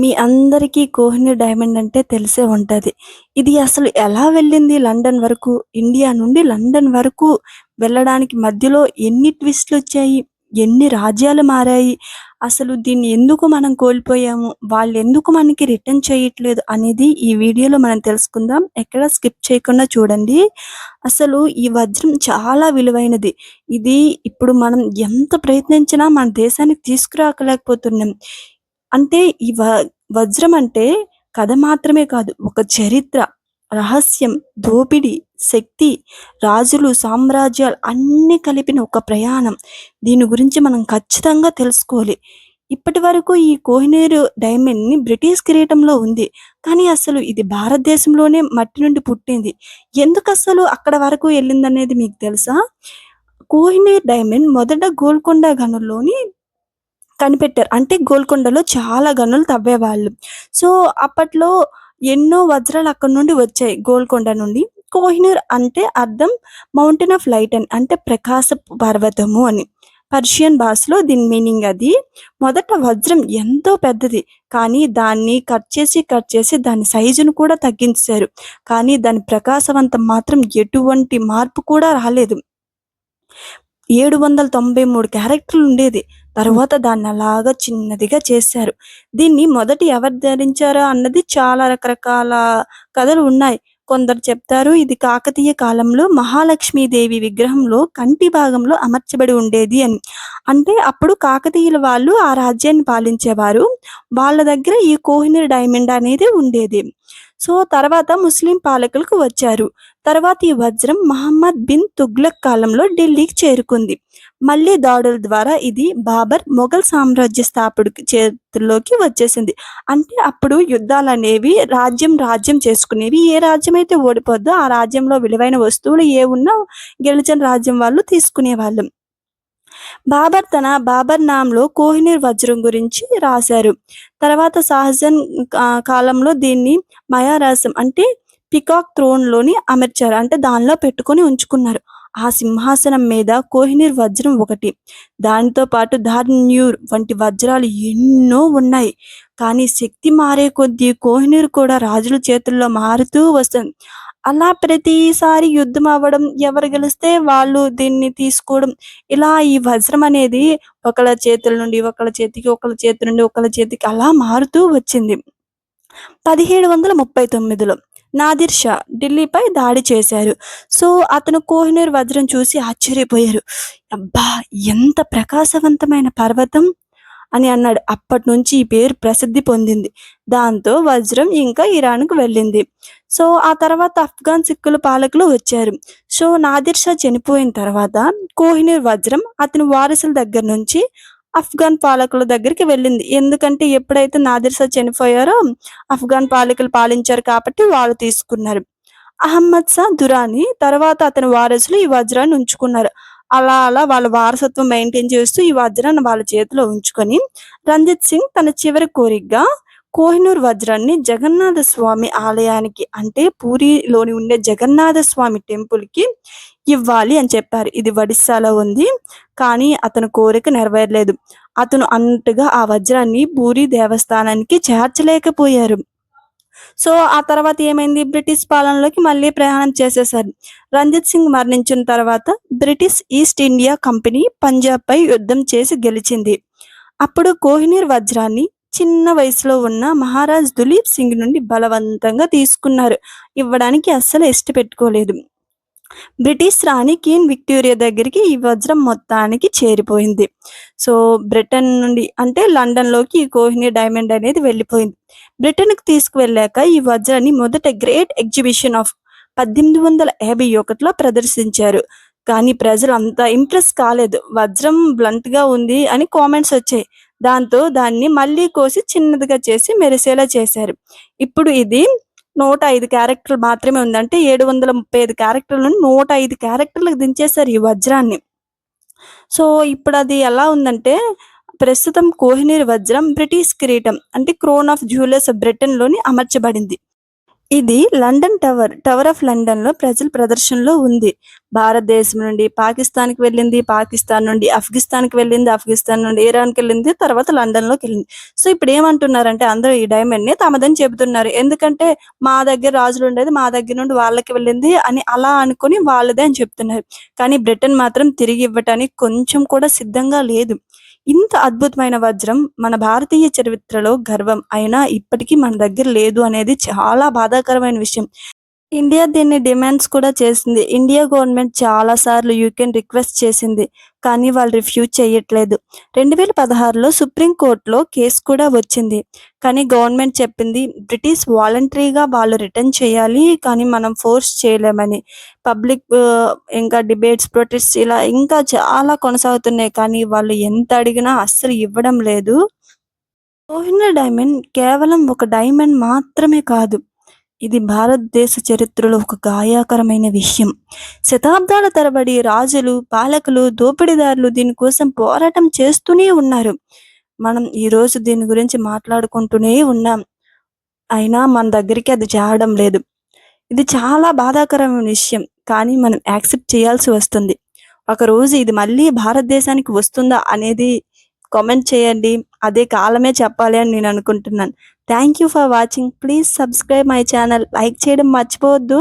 మీ అందరికీ 'కోహినూర్ డైమండ్' అంటే తెలిసే ఉంటుంది ఇది అసలు ఎలా వెళ్ళింది లండన్ వరకు? ఇండియా నుండి లండన్ వరకు వెళ్ళడానికి మధ్యలో ఎన్ని ట్విస్ట్‌లొచ్చాయి? ఎన్ని రాజ్యాలు మారాయి? అసలు దీన్ని ఎందుకు మనం కోల్పోయాము? వాళ్ళు ఎందుకు మనకి రిటర్న్ చేయట్లేదు? అనేది ఈ వీడియోలో మనం తెలుసుకుందాం. ఎక్కడ స్కిప్ చేయకుండా చూడండి. అసలు ఈ వజ్రం చాలా విలువైనది. ఇది ఇప్పుడు మనం ఎంత ప్రయత్నించినా మన దేశానికి తీసుకురాకలేకపోతున్నాం. అంటే ఈ వ వజ్రం అంటే కథ మాత్రమే కాదు. ఒక చరిత్ర, రహస్యం, దోపిడీ, శక్తి, రాజులు, సామ్రాజ్యాలు అన్నీ కలిపిన ఒక ప్రయాణం. దీని గురించి మనం ఖచ్చితంగా తెలుసుకోవాలి. ఇప్పటివరకు ఈ కోహినేరు డైమండ్‌ని బ్రిటిష్ కిరీటంలో ఉంది. కానీ అసలు ఇది భారతదేశంలోనే మట్టి నుండి పుట్టింది. ఎందుకసలు అక్కడ వరకు వెళ్ళిందనేది మీకు తెలుసా? కోహినూర్ డైమండ్ మొదట గోల్కొండ గనుల్లోని కనిపెట్టారు. అంటే గోల్కొండలో చాలా గనులు తవ్వేవాళ్ళు. సో, అప్పట్లో ఎన్నో వజ్రాలు అక్కడి నుండి వచ్చాయి గోల్కొండ నుండి. కోహినూర్ అంటే అర్థం మౌంటైన్ ఆఫ్ లైట్ అని. అంటే ప్రకాశ పర్వతము అని. పర్షియన్ భాషలో దీని మీనింగ్ అది. మొదట వజ్రం ఎంతో పెద్దది. కానీ దాన్ని కట్ చేసి, కట్ చేసి దాని సైజును కూడా తగ్గించారు కానీ దాని ప్రకాశవంతం మాత్రం ఎటువంటి మార్పు కూడా రాలేదు. ఏడు వందల తొంభై మూడు క్యారెక్టర్లు ఉండేది తర్వాత దాన్ని అలాగా చిన్నదిగా చేశారు. దీన్ని మొదటి ఎవరు ధరించారు అన్నది చాలా రకరకాల కథలు ఉన్నాయి. కొందరు చెప్తారు ఇది కాకతీయ కాలంలో మహాలక్ష్మీదేవి విగ్రహంలో కంటి భాగంలో అమర్చబడి ఉండేది అని. అంటే అప్పుడు కాకతీయుల వాళ్ళు ఆ రాజ్యాన్ని పాలించేవారు. వాళ్ళ దగ్గర ఈ కోహినూర్ డైమండ్ అనేది ఉండేది. సో, తర్వాత ముస్లిం పాలకులకు వచ్చారు. తర్వాత ఈ వజ్రం మహమ్మద్ బిన్ తుగ్లక్ కాలంలో ఢిల్లీకి చేరుకుంది. మళ్ళీ దాడుల ద్వారా ఇది బాబర్ మొఘల్ సామ్రాజ్య స్థాపకుడి చేతుల్లోకి వచ్చేసింది. అంటే అప్పుడు యుద్ధాలు అనేవి రాజ్యం, రాజ్యం చేసుకునేవి. ఏ రాజ్యం అయితే ఓడిపోద్దో ఆ రాజ్యంలో విలువైన వస్తువులు ఏవున్నా గెలిచిన రాజ్యం వాళ్ళు తీసుకునేవాళ్ళు. బాబర్ తన బాబర్ నామ్లో కోహినూర్ వజ్రం గురించి రాశారు. తర్వాత సహజన్ కాలంలో దీన్ని మయారాసం అంటే పికాక్ త్రోన్లోని అమర్చారు. అంటే దానిలో పెట్టుకొని ఉంచుకున్నారు. ఆ సింహాసనం మీద కోహినూర్ వజ్రం ఒకటి. దానితో పాటు ధార్న్యూర్ వంటి వజ్రాలు ఎన్నో ఉన్నాయి. కానీ శక్తి మారే కొద్దీ కోహినూర్ కూడా రాజుల చేతుల్లో మారుతూ వస్తుంది. అలా ప్రతిసారి యుద్ధం అవ్వడం, ఎవరు గెలిస్తే వాళ్ళు దీన్ని తీసుకోవడం. ఇలా ఈ వజ్రం అనేది ఒకళ్ళ చేతుల నుండి ఒకళ్ళ చేతికి, ఒకళ్ళ చేతి నుండి ఒకళ్ళ చేతికి అలా మారుతూ వచ్చింది. 1739లో నాదిర్ షా ఢిల్లీపై దాడి చేశారు. సో, అతను కోహినూర్ వజ్రం చూసి ఆశ్చర్యపోయారు. అబ్బా! ఎంత ప్రకాశవంతమైన పర్వతం అని అన్నాడు. అప్పటి నుంచి ఈ పేరు ప్రసిద్ధి పొందింది. దాంతో వజ్రం ఇంకా ఇరాన్‌కు వెళ్ళింది. సో, ఆ తర్వాత అఫ్ఘాన్ సిక్కుల పాలకులు వచ్చారు. సో, నాదిర్ షా చనిపోయిన తర్వాత కోహినూర్ వజ్రం అతని వారసుల దగ్గర నుంచి అఫ్ఘాన్ పాలకుల దగ్గరికి వెళ్ళింది. ఎందుకంటే ఎప్పుడైతే నాదిర్ షా చనిపోయారో అఫ్ఘాన్ పాలకులు పాలించారు కాబట్టి వాళ్ళు తీసుకున్నారు. అహ్మద్ షా దురానీ తర్వాత అతని వారసులు ఈ వజ్రాన్ని ఉంచుకున్నారు. అలా అలా వాళ్ళ వారసత్వం మెయింటైన్ చేస్తూ ఈ వజ్రాన్ని వాళ్ళ చేతిలో ఉంచుకొని రంజిత్ సింగ్ తన చివరి కోరికగా కోహినూర్ వజ్రాన్ని జగన్నాథ స్వామి ఆలయానికి అంటే పూరిలోని ఉండే జగన్నాథ స్వామి టెంపుల్‌కి ఇవ్వాలి అని చెప్పారు. ఇది ఒడిస్సాలో ఉంది. కానీ అతని కోరిక నెరవేరలేదు. అతను అన్నట్టుగా ఆ వజ్రాన్ని పూరి దేవస్థానానికి చేర్చలేకపోయారు. సో, ఆ తర్వాత ఏమైంది బ్రిటిష్ పాలనలోకి మళ్ళీ ప్రయాణం చేసేశారు. రంజిత్ సింగ్ మరణించిన తర్వాత British East India Company Punjab పై యుద్ధం చేసి గెలిచింది. అప్పుడు కోహినూర్ వజ్రాన్ని చిన్న వయసులో ఉన్న మహారాజ్ దులీప్ సింగ్ నుండి బలవంతంగా తీసుకున్నారు. ఇవ్వడానికి అస్సలు ఇష్టపెట్టుకోలేదు. బ్రిటిష్ రాణి క్వీన్ విక్టోరియా దగ్గరికి ఈ వజ్రం మొత్తానికి చేరిపోయింది. సో, బ్రిటన్ నుండి అంటే లండన్‌లోకి ఈ కోహినూర్ డైమండ్ అనేది వెళ్ళిపోయింది. బ్రిటన్‌కి తీసుకువెళ్ళాక ఈ వజ్రాన్ని మొదట గ్రేట్ ఎగ్జిబిషన్ ఆఫ్ 1851లో ప్రదర్శించారు. కానీ ప్రజలు అంత ఇంప్రెస్ కాలేదు. వజ్రం బ్లంట్‌గా ఉంది అని కామెంట్స్ వచ్చాయి. దాంతో దాన్ని మళ్ళీ కోసి చిన్నదిగా చేసి మెరిసేలా చేశారు. ఇప్పుడు ఇది 105 క్యారెక్టర్లు మాత్రమే ఉందంటే ఏడు వందల ముప్పై ఐదు క్యారెక్టర్ల నుండి 105 క్యారెక్టర్లకు దించేశారు ఈ వజ్రాన్ని. సో, ఇప్పుడు అది ఎలా ఉందంటే ప్రస్తుతం కోహినీర్ వజ్రం బ్రిటిష్ కిరీటం అంటే క్రోన్ ఆఫ్ జ్యువెలర్స్ బ్రిటన్‌లోని అమర్చబడింది. ఇది లండన్ టవర్ టవర్ ఆఫ్ లండన్లో ప్రజల ప్రదర్శనలో ఉంది. భారతదేశం నుండి పాకిస్తాన్కి వెళ్ళింది పాకిస్తాన్ నుండి ఆఫ్ఘనిస్తాన్కి వెళ్ళింది ఆఫ్ఘనిస్తాన్ నుండి ఇరాన్కి వెళ్ళింది తర్వాత లండన్లోకి వెళ్ళింది. సో ఇప్పుడు ఏమంటున్నారంటే అందరూ ఈ డైమండ్ని తమదని చెబుతున్నారు. ఎందుకంటే మా దగ్గర రాజులు ఉండేది మా దగ్గర నుండి వాళ్ళకి వెళ్ళింది అని అలా అనుకుని వాళ్ళదే అని చెప్తున్నారు. కానీ బ్రిటన్ మాత్రం తిరిగి ఇవ్వటానికి కొంచెం కూడా సిద్ధంగా లేదు. ఇంత అద్భుతమైన వజ్రం మన భారతీయ చరిత్రలో గర్వం అయినా ఇప్పటికీ మన దగ్గర లేదు అనేది చాలా బాధాకరమైన విషయం. ఇండియా దీన్ని డిమాండ్స్ కూడా చేసింది. ఇండియా గవర్నమెంట్ చాలా సార్లు యూకేని రిక్వెస్ట్ చేసింది కానీ వాళ్ళు రిఫ్యూజ్ చేయట్లేదు. రెండు వేల పదహారులో సుప్రీంకోర్టులో కేసు కూడా వచ్చింది. కానీ గవర్నమెంట్ చెప్పింది బ్రిటిష్ వాలంటరీగా వాళ్ళు రిటర్న్ చేయాలి కానీ మనం ఫోర్స్ చేయలేమని. పబ్లిక్ ఇంకా డిబేట్స్ ప్రొటెస్ట్ ఇలా ఇంకా చాలా కొనసాగుతున్నాయి కానీ వాళ్ళు ఎంత అడిగినా అస్సలు ఇవ్వడం లేదు. కోహినూర్ డైమండ్ కేవలం ఒక డైమండ్ మాత్రమే కాదు. ఇది భారతదేశ చరిత్రలో ఒక గాయాకరమైన విషయం. శతాబ్దాల తరబడి రాజులు పాలకులు దోపిడీదారులు దీనికోసం పోరాటం చేస్తూనే ఉన్నారు. మనం ఈరోజు దీని గురించి మాట్లాడుకుంటూనే ఉన్నాం. అయినా మన దగ్గరికి అది చేరడం లేదు. ఇది చాలా బాధాకరమైన విషయం కానీ మనం యాక్సెప్ట్ చేయాల్సి వస్తుంది. ఒక రోజు ఇది మళ్ళీ భారతదేశానికి వస్తుందా అనేది కామెంట్ చేయండి. అదే కాలమే చెప్పాలి అని నేను అనుకుంటున్నాను. Thank you for watching please subscribe my channel like చేయడం మర్చిపోవద్దు.